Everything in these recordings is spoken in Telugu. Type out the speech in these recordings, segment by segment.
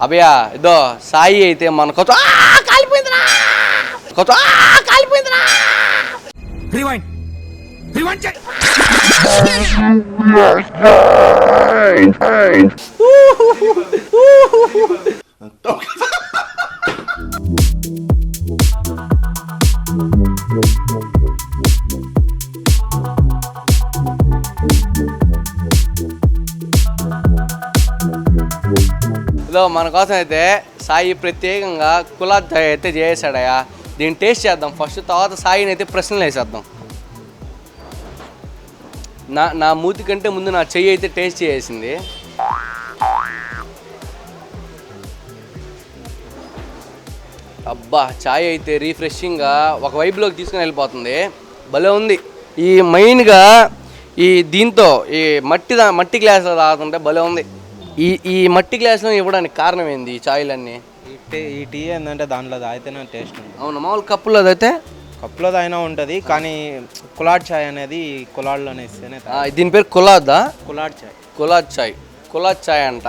అభయ ఇదో సాయి అయితే మన కొత్త ఆ, కాలిపోయిందిరా! కొత్త ఆ, కాలిపోయిందిరా! రివైండ్ రివైండ్ చేయి. ఇదో మన కోసం అయితే సాయి ప్రత్యేకంగా కులాద్ అయితే చేసాడయా దీన్ని టేస్ట్ చేద్దాం. ఫస్ట్ తర్వాత సాయిని అయితే ప్రశ్నలు వేసేద్దాం. నా నా మూతి కంటే ముందు నా చెయ్యి అయితే టేస్ట్ చేసింది. అబ్బా చాయ్ అయితే రీఫ్రెషింగ్గా ఒక వైపులోకి తీసుకుని వెళ్ళిపోతుంది. భలే ఉంది. ఈ మెయిన్గా ఈ దీంతో ఈ మట్టి దా- మట్టి గ్లాసులో తాగుతుంటే భలే ఉంది. ఈ ఈ మట్టి గ్లాసులో ఇవ్వడానికి కారణం ఏంది ఈ చాయ్లన్నీ ఈ టీ ఈ టీ ఏంటంటే దాంట్లో తాగితేనే టేస్ట్ ఉంది అవును మామూలు కప్పులో అయితే కప్పులో తాగినా ఉంటుంది కానీ కులాడ్ చాయ్ అనేది కులాడ్లోనే ఇస్తేనే దీని పేరు కులాదా కులాడ్ చాయ్ కులాద్ చాయ్ కులాద్ చాయ్ అంట.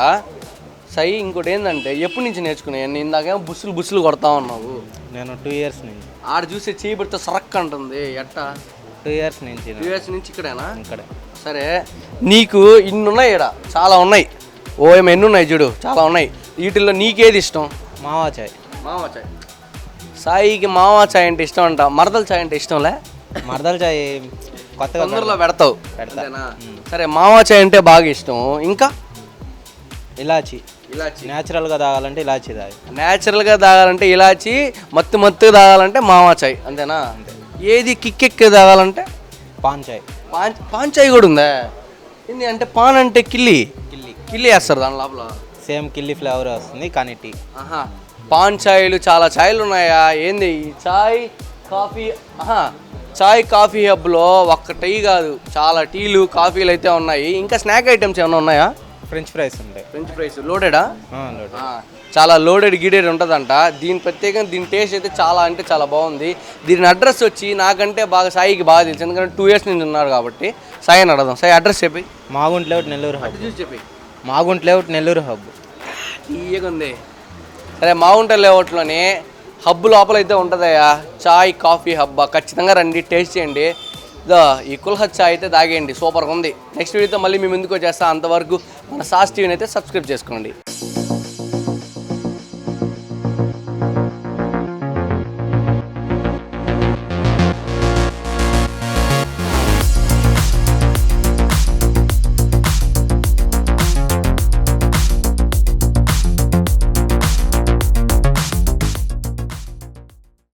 సై ఇంకోటి ఏంటంటే ఎప్పటి నుంచి నేర్చుకున్నాయి ఇందాకేమో బుస్సులు బుస్సులు కొడతా ఉన్నావు. నేను టూ ఇయర్స్ నుంచి. ఆడ చేయి పెడితే సరక్ అంటుంది. ఎట్టా? టూ ఇయర్స్ నుంచి టూ ఇయర్స్ నుంచి ఇక్కడేనా? ఇక్కడ. సరే నీకు ఇన్ని ఉన్నాయి ఇక్కడ చాలా ఉన్నాయి. ఓ ఏమో ఎన్ని ఉన్నాయి చూడు? చాలా ఉన్నాయి. వీటిల్లో నీకేది ఇష్టం? మావా చాయ్. మావా చాయ్. సాయికి మావా చాయ్ అంటే ఇష్టం అంట. మరదల చాయ్ అంటే ఇష్టంలే మరదల చాయ్ కొత్తగా తొందరలో పెడతావు. పెడతా. అంతేనా? సరే మావా చాయ్ అంటే బాగా ఇష్టం. ఇంకా? ఇలాచి. ఇలాచి. న్యాచురల్గా తాగాలంటే ఇలాచి తాగి. న్యాచురల్గా తాగాలంటే ఇలాచి మత్తు మత్తుగా తాగాలంటే మావా చాయ్. అంతేనా? ఏది కిక్కెక్కి తాగాలంటే? పాన్ చాయ్. పాన్ పాన్ చాయ్ కూడా ఉందా? ఏంది అంటే పాన్ అంటే కిల్లి. కిల్లి వేస్తారు దాని లోపల? సేమ్ కిల్లి ఫ్లేవర్ వస్తుంది కానీ టీ. ఆహా. పాన్ ఛాయ్లు చాలా ఛాయ్లు ఉన్నాయా? ఏంది? ఈ చాయ్ కాఫీ ఆహా. చాయ్ కాఫీ హబ్లో ఒక్క టీ కాదు చాలా టీలు కాఫీలు అయితే ఉన్నాయి. ఇంకా స్నాక్ ఐటమ్స్ ఏమైనా ఉన్నాయా? ఫ్రెంచ్ ఫ్రైస్ ఉంటాయి ఫ్రెంచ్ ఫ్రైస్ లోడెడా. చాలా లోడెడ్ గిడెడ్ ఉంటుందంట. దీని ప్రత్యేకంగా దీని టేస్ట్ అయితే చాలా అంటే చాలా బాగుంది. దీని అడ్రస్ వచ్చి నాకంటే బాగా సాయికి బాగా తెలుసు. ఎందుకంటే టూ ఇయర్స్ నుంచి ఉన్నారు కాబట్టి. సాయి అని అడదాం సాయి అడ్రస్ చెప్పి. మాగుంట్ లేఅవుట్ నెల్లూరు చెప్పి. Magunta layout Nellore hub. తీయగా ఉంది సరే మౌంటైన్ లేఅవుట్లోని హబ్ లోపల అయితే ఉంటుందయ్యా. చాయ్ కాఫీ హబ్బా. ఖచ్చితంగా రండి టేస్ట్ చేయండి. ఇదో ఈ కుల్హత్ చాయ్ అయితే తాగేయండి. సూపర్గా ఉంది. నెక్స్ట్ వీడియోతో మళ్ళీ మేము ఎందుకు వచ్చేస్తా. అంతవరకు మన సాస్ టీవీని అయితే సబ్స్క్రైబ్ చేసుకోండి.